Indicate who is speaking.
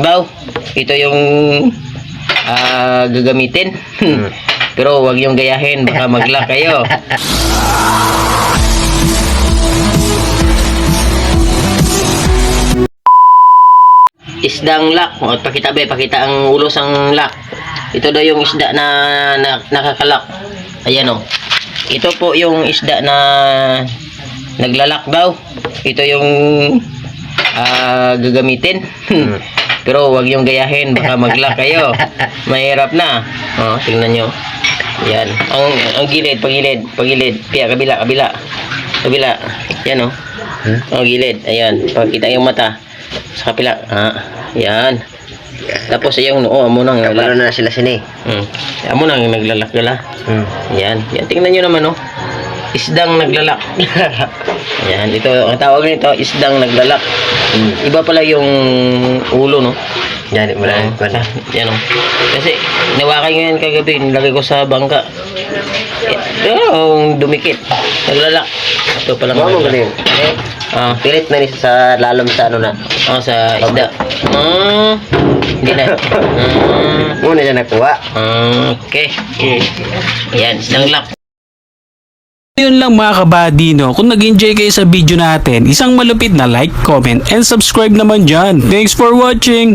Speaker 1: daw. Ito yung ah, gagamitin. Pero wag yung gayahin, baka maglock kayo. Isdang lock. O, pakita ba, pakita ang ulos ang lock. Ito daw yung isda na, na nakakalak. Ayan o. Ito po yung isda na naglalak daw. Ito yung ah, gagamitin. Pero wag yung gayahin, baka maglock kayo. Mahirap na. Oh, tingnan nyo. Yan. Ang, ang gilid, pagilid, pagilid. Piya, kabila, kabila. Kabila. Yan oh. Ang gilid. Ayan. Pakita yung mata. Sa kapila. Ah, yan. Tapos yung noo, amo nang
Speaker 2: Kabalo na sila sini.
Speaker 1: Hmm. Amo nang naglalak-gala.
Speaker 2: Hmm.
Speaker 1: Yan. Yan. Tingnan nyo naman, oh. Isdang naglalak. Yan. Ito, ang tawag nito, isdang naglalak. Iba pala yung ulo, no?
Speaker 2: Yan, wala.
Speaker 1: Oo.
Speaker 2: wala.
Speaker 1: Yan, oh. Kasi, nawakan ko yan kagabi, nilagay ko sa bangka. Eh, oh, dumikit. Naglalak. Ito pala.
Speaker 2: Ano mo galing?
Speaker 1: Ah,
Speaker 2: Pilit na ni sa lalom sa ano na.
Speaker 1: ah, sa isda. Ah, hindi na. Ah,
Speaker 2: Muna siya nakuha.
Speaker 1: okay. Yan, isdang lak.
Speaker 3: Yun lang mga kabady no. Kung nag-enjoy kayo sa video natin, isang malupit na like, comment, and subscribe naman dyan. Thanks for watching!